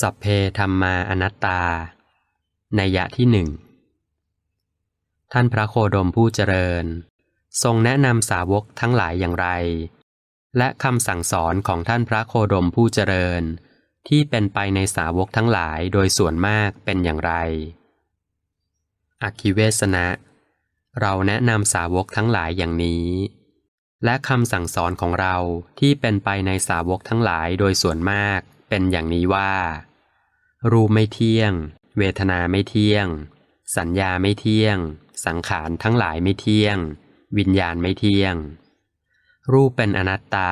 สัพเพธรรมาอนัตตา ในยยะที่หนึ่ง ท่านพระโคดมผู้เจริญ ทรงแนะนำสาวกทั้งหลายอย่างไร และคำสั่งสอนของท่านพระโคดมผู้เจริญ ที่เป็นไปในสาวกทั้งหลายโดยส่วนมากเป็นอย่างไร อคิเวสนะ เราแนะนำสาวกทั้งหลายอย่างนี้ และคำสั่งสอนของเราที่เป็นไปในสาวกทั้งหลายโดยส่วนมากเป็นอย่างนี้ว่า รูปไม่เที่ยง เวทนาไม่เที่ยง สัญญาไม่เที่ยง สังขารทั้งหลายไม่เที่ยง วิญญาณไม่เที่ยง รูปเป็นอนัตตา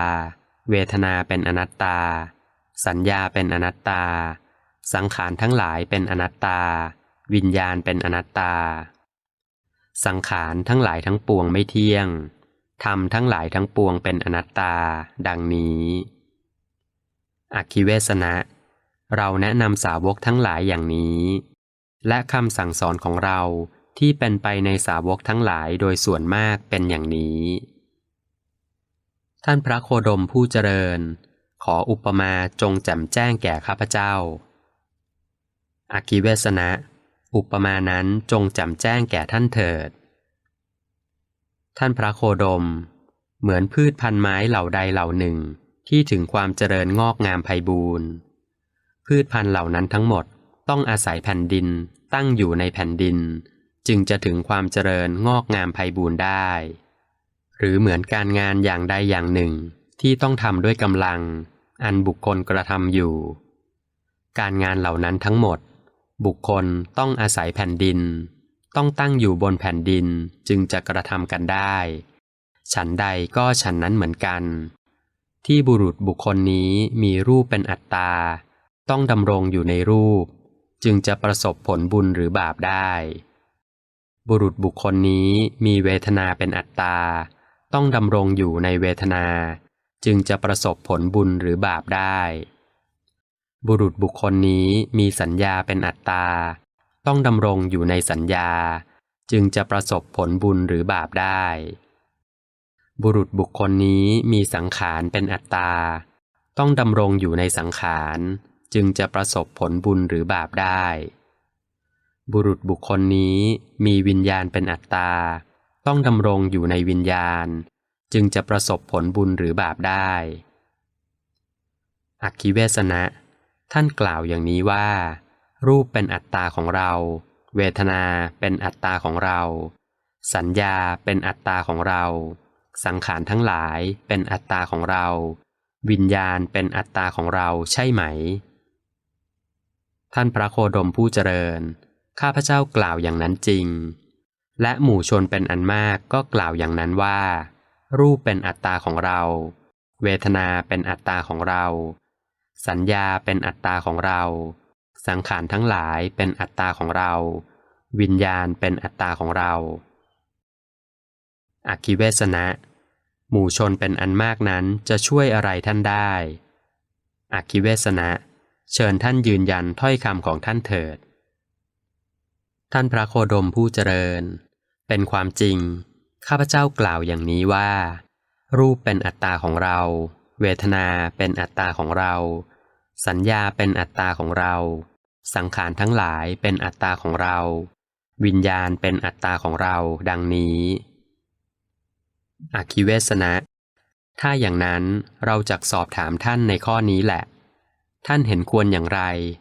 เวทนาเป็นอนัตตา สัญญาเป็นอนัตตา สังขารทั้งหลายเป็นอนัตตา วิญญาณเป็นอนัตตา สังขารทั้งหลายทั้งปวงไม่เที่ยงธรรมทั้งหลายทั้งปวงเป็นอนัตตา ดังนี้อคิเวสนะ เราแนะนำสาวกทั้งหลายอย่างนี้ และคำสั่งสอนของเราที่เป็นไปในสาวกทั้งหลายโดยส่วนมากเป็นอย่างนี้ ท่านพระโคดมผู้เจริญ ขออุปมาจงแจ่มแจ้งแก่ข้าพเจ้าอคิเวสนะ อุปมานั้นจงแจ่มแจ้งแก่ท่านเถิด ท่านพระโคดม เหมือนพืชพันไม้เหล่าใดเหล่าหนึ่งที่ถึงความเจริญงอกงามไพบูรณ์ พืชพันธุ์เหล่านั้นทั้งหมดต้องอาศัยแผ่นดินตั้งอยู่ในแผ่นดิน จึงจะถึงความเจริญงอกงามไพบูรณ์ได้ หรือเหมือนการงานอย่างใดอย่างหนึ่งที่ต้องทำด้วยกำลัง อันบุคคลกระทำอยู่ การงานเหล่านั้นทั้งหมด บุคคลต้องอาศัยแผ่นดิน ต้องตั้งอยู่บนแผ่นดินจึงจะกระทำกันได้ ฉันใดก็ฉันนั้นเหมือนกัน ที่บุรุษบุคคลนี้มีรูปเป็นอัตตา ต้องดำรงอยู่ในรูป จึงจะประสบผลบุญหรือบาปได้ บุรุษบุคคลนี้มีเวทนาเป็นอัตตา ต้องดำรงอยู่ในเวทนา จึงจะประสบผลบุญหรือบาปได้ บุรุษบุคคลนี้มีสัญญาเป็นอัตตา ต้องดำรงอยู่ในสัญญา จึงจะประสบผลบุญหรือบาปได้ บุรุษบุคคลนี้มีสังขารเป็นอัตตา ต้องดำรงอยู่ในสังขาร จึงจะประสบผลบุญหรือบาปได้ บุรุษบุคคลนี้มีวิญญาณเป็นอัตตา ต้องดำรงอยู่ในวิญญาณ จึงจะประสบผลบุญหรือบาปได้อักขิเวสนะ ท่านกล่าวอย่างนี้ว่า รูปเป็นอัตตาของเรา เวทนาเป็นอัตตาของเรา สัญญาเป็นอัตตาของเรา สังขารทั้งหลายเป็นอัตตาของเรา วิญญาณเป็นอัตตาของเราใช่ไหม ท่านพระโคดมผู้เจริญ ข้าพเจ้ากล่าวอย่างนั้นจริง และหมู่ชนเป็นอันมากก็กล่าวอย่างนั้นว่า รูปเป็นอัตตาของเรา เวทนาเป็นอัตตาของเรา สัญญาเป็นอัตตาของเรา สังขารทั้งหลายเป็นอัตตาของเรา วิญญาณเป็นอัตตาของเราอคิเวสนะ หมู่ชนเป็นอันมากนั้นจะช่วยอะไรท่านได้อคิเวสนะ เชิญท่านยืนยันถ้อยคำของท่านเถิด ท่านพระโคดมผู้เจริญ เป็นความจริง ข้าพเจ้ากล่าวอย่างนี้ว่า รูปเป็นอัตตาของเรา เวทนาเป็นอัตตาของเรา สัญญาเป็นอัตตาของเรา สังขารทั้งหลายเป็นอัตตาของเรา วิญญาณเป็นอัตตาของเราดังนี้อคิเวสนะ ถ้าอย่างนั้นเราจะสอบถามท่านในข้อนี้แหละ ท่านเห็นควรอย่างไร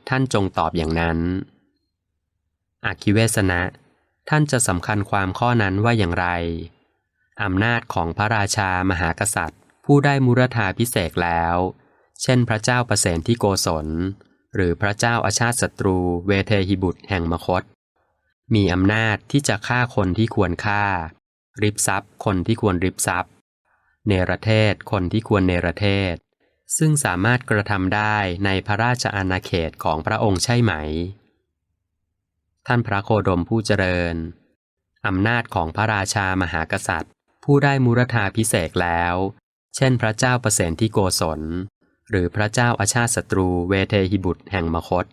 ท่านจงตอบอย่างนั้นอคิเวสนะ ท่านจะสำคัญความข้อนั้นว่าอย่างไร อำนาจของพระราชามหากษัตริย์ ผู้ได้มุรธาพิเศษแล้ว เช่นพระเจ้าประเสนที่โกศล หรือพระเจ้าอาชาติศัตรูเวเทหิบุตรแห่งมคต มีอำนาจที่จะฆ่าคนที่ควรฆ่า ริบทรัพย์คนที่ควรริบทรัพย์ เนรเทศคนที่ควรเนรเทศ ซึ่งสามารถกระทำได้ในพระราชอาณาเขตของพระองค์ใช่ไหม ท่านพระโคดมผู้เจริญ อำนาจของพระราชามหากษัตริย์ ผู้ได้มุรธาพิเศษแล้ว เช่นพระเจ้าประเสนที่โกศล หรือพระเจ้าอาชาติศัตรูเวเทหิบุตรแห่งมคต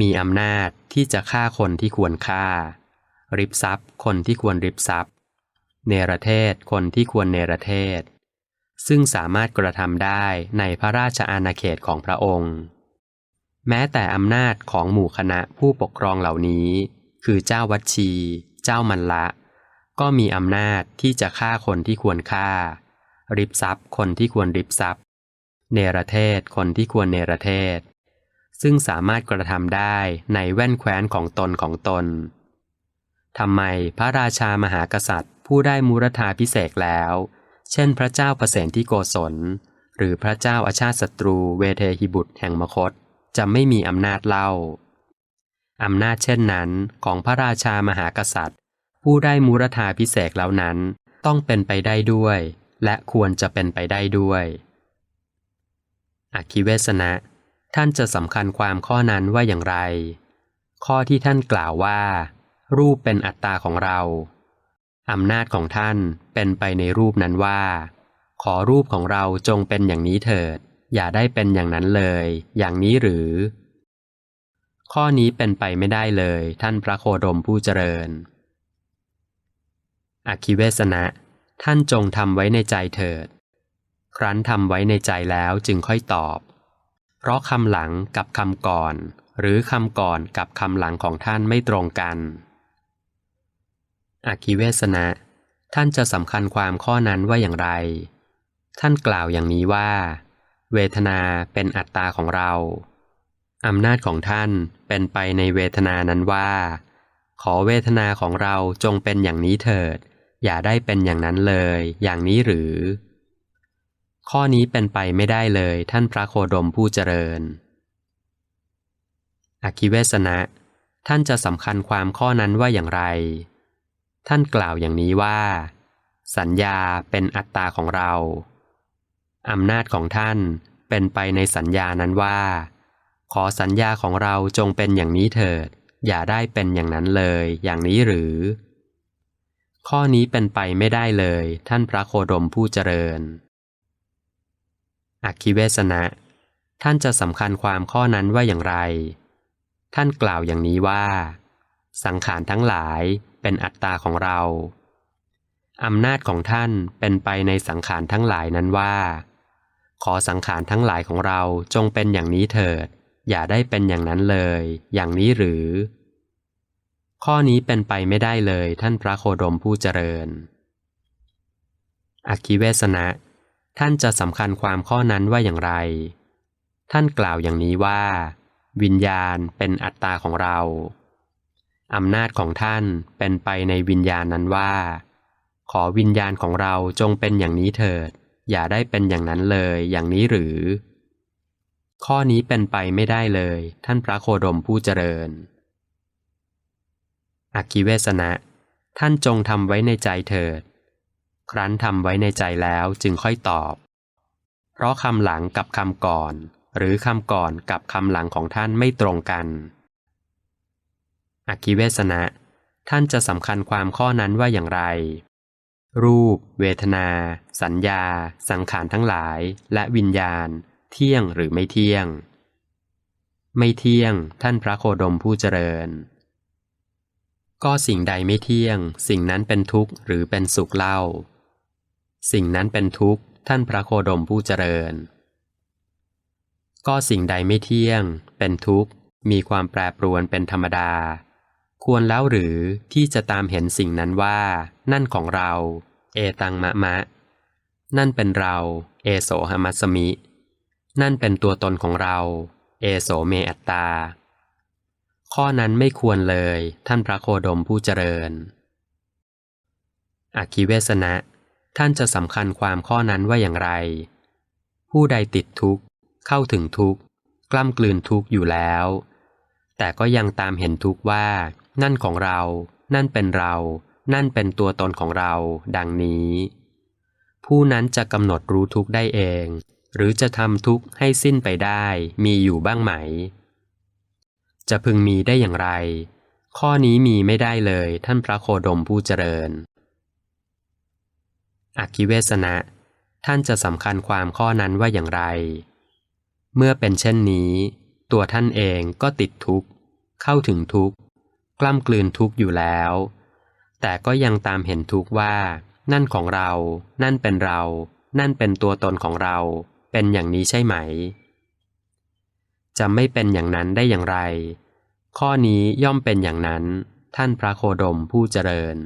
มีอำนาจที่จะฆ่าคนที่ควรฆ่า ริบทรัพย์คนที่ควรริบทรัพย์ เนรเทศคนที่ควรเนรเทศ ซึ่งสามารถกระทำได้ในพระราชอาณาเขตของพระองค์ แม้แต่อำนาจของหมู่คณะผู้ปกครองเหล่านี้ คือเจ้าวัดชี เจ้ามันละ ก็มีอำนาจที่จะฆ่าคนที่ควรฆ่า ริบทรัพย์คนที่ควรริบทรัพย์ เนรเทศคนที่ควรเนรเทศ ซึ่งสามารถกระทำได้ในแว่นแคว้นของตนของตนทำไมพระราชามหากษัตริย์ผู้ได้มูรธาพิเศษแล้ว เช่นพระเจ้าประเสนที่โกศล หรือพระเจ้าอาชาติศัตรูเวเทหิบุตรแห่งมคต จะไม่มีอำนาจเล่า อำนาจเช่นนั้นของพระราชามหากษัตริย์ ผู้ได้มูรธาพิเศษแล้วนั้นต้องเป็นไปได้ด้วย และควรจะเป็นไปได้ด้วยอคิเวสนะ ท่านจะสำคัญความข้อนั้นว่าอย่างไร ข้อที่ท่านกล่าวว่า รูปเป็นอัตตาของเรา อำนาจของท่านเป็นไปในรูปนั้นว่า ขอรูปของเราจงเป็นอย่างนี้เถิด อย่าได้เป็นอย่างนั้นเลย อย่างนี้หรือ ข้อนี้เป็นไปไม่ได้เลย ท่านพระโคดมผู้เจริญอคิเวสนะท่านจงทำไว้ในใจเถิด ครั้นทำไว้ในใจแล้วจึงค่อยตอบ เพราะคำหลังกับคำก่อน หรือคำก่อนกับคำหลังของท่านไม่ตรงกัน อคิเวสนะ ท่านจะสำคัญความข้อนั้นว่าอย่างไร ท่านกล่าวอย่างนี้ว่า เวทนาเป็นอัตตาของเราอำนาจของท่านเป็นไปในเวทนานั้นว่า ขอเวทนาของเราจงเป็นอย่างนี้เถิด อย่าได้เป็นอย่างนั้นเลย อย่างนี้หรือ ข้อนี้เป็นไปไม่ได้เลยท่านพระโคดมผู้เจริญอคิเวสนะ ท่านจะสำคัญความข้อนั้นว่าอย่างไร ท่านกล่าวอย่างนี้ว่า สัญญาเป็นอัตตาของเรา อำนาจของท่านเป็นไปในสัญญานั้นว่า ขอสัญญาของเราจงเป็นอย่างนี้เถิด อย่าได้เป็นอย่างนั้นเลย อย่างนี้หรือ ข้อนี้เป็นไปไม่ได้เลย ท่านพระโคดมผู้เจริญอคิเวสนะ ท่านจะสำคัญความข้อนั้นว่าอย่างไร ท่านกล่าวอย่างนี้ว่า สังขารทั้งหลาย เป็นอัตตาของเราอำนาจของท่านเป็นไปในสังขารทั้งหลายนั้นว่า ขอสังขารทั้งหลายของเราจงเป็นอย่างนี้เถิด อย่าได้เป็นอย่างนั้นเลย อย่างนี้หรือ ข้อนี้เป็นไปไม่ได้เลยท่านพระโคดมผู้เจริญอคิเวสนะ ท่านจะสำคัญความข้อนั้นว่าอย่างไร ท่านกล่าวอย่างนี้ว่า วิญญาณเป็นอัตตาของเรา อำนาจของท่านเป็นไปในวิญญาณนั้นว่า ขอวิญญาณของเราจงเป็นอย่างนี้เถิด อย่าได้เป็นอย่างนั้นเลยอย่างนี้หรือ ข้อนี้เป็นไปไม่ได้เลย ท่านพระโคดมผู้เจริญอคิเวสนะ ท่านจงทำไว้ในใจเถิด ครั้นทำไว้ในใจแล้วจึงค่อยตอบ เพราะคำหลังกับคำก่อน หรือคำก่อนกับคำหลังของท่านไม่ตรงกัน อคิเวสนะ ท่านจะสำคัญความข้อนั้นว่าอย่างไร รูป เวทนา สัญญา สังขารทั้งหลาย และวิญญาณ เที่ยงหรือไม่เที่ยง ไม่เที่ยง ท่านพระโคดมผู้เจริญ ก็สิ่งใดไม่เที่ยง สิ่งนั้นเป็นทุกข์หรือเป็นสุขเล่า สิ่งนั้นเป็นทุกข์ ท่านพระโคดมผู้เจริญก็สิ่งใดไม่เที่ยง เป็นทุกข์ มีความแปรปรวนเป็นธรรมดา ควรแล้วหรือที่จะตามเห็นสิ่งนั้นว่า นั่นของเรา เอตังมะมะ นั่นเป็นเรา เอโสหมัสมิ นั่นเป็นตัวตนของเรา เอโสเมอัตตา ข้อนั้นไม่ควรเลยท่านพระโคดมผู้เจริญอคิเวสนะ ท่านจะสำคัญความข้อนั้นว่าอย่างไร ผู้ใดติดทุกข์ เข้าถึงทุกข์ กล้ำกลืนทุกข์อยู่แล้ว แต่ก็ยังตามเห็นทุกข์ว่า นั่นของเรา นั่นเป็นเรา นั่นเป็นตัวตนของเรา ดังนี้ ผู้นั้นจะกำหนดรู้ทุกได้เอง หรือจะทำทุกให้สิ้นไปได้ มีอยู่บ้างไหม จะพึงมีได้อย่างไร ข้อนี้มีไม่ได้เลยท่านพระโคดมผู้เจริญอคิเวสนะท่านจะสำคัญความข้อนั้นว่าอย่างไร เมื่อเป็นเช่นนี้ ตัวท่านเองก็ติดทุกข์ เข้าถึงทุกข์ กล้ำกลืนทุกข์อยู่แล้ว แต่ก็ยังตามเห็นทุกข์ว่า นั่นของเรา นั่นเป็นเรา นั่นเป็นตัวตนของเรา เป็นอย่างนี้ใช่ไหม จะไม่เป็นอย่างนั้นได้อย่างไร ข้อนี้ย่อมเป็นอย่างนั้น ท่านพระโคดมผู้เจริญ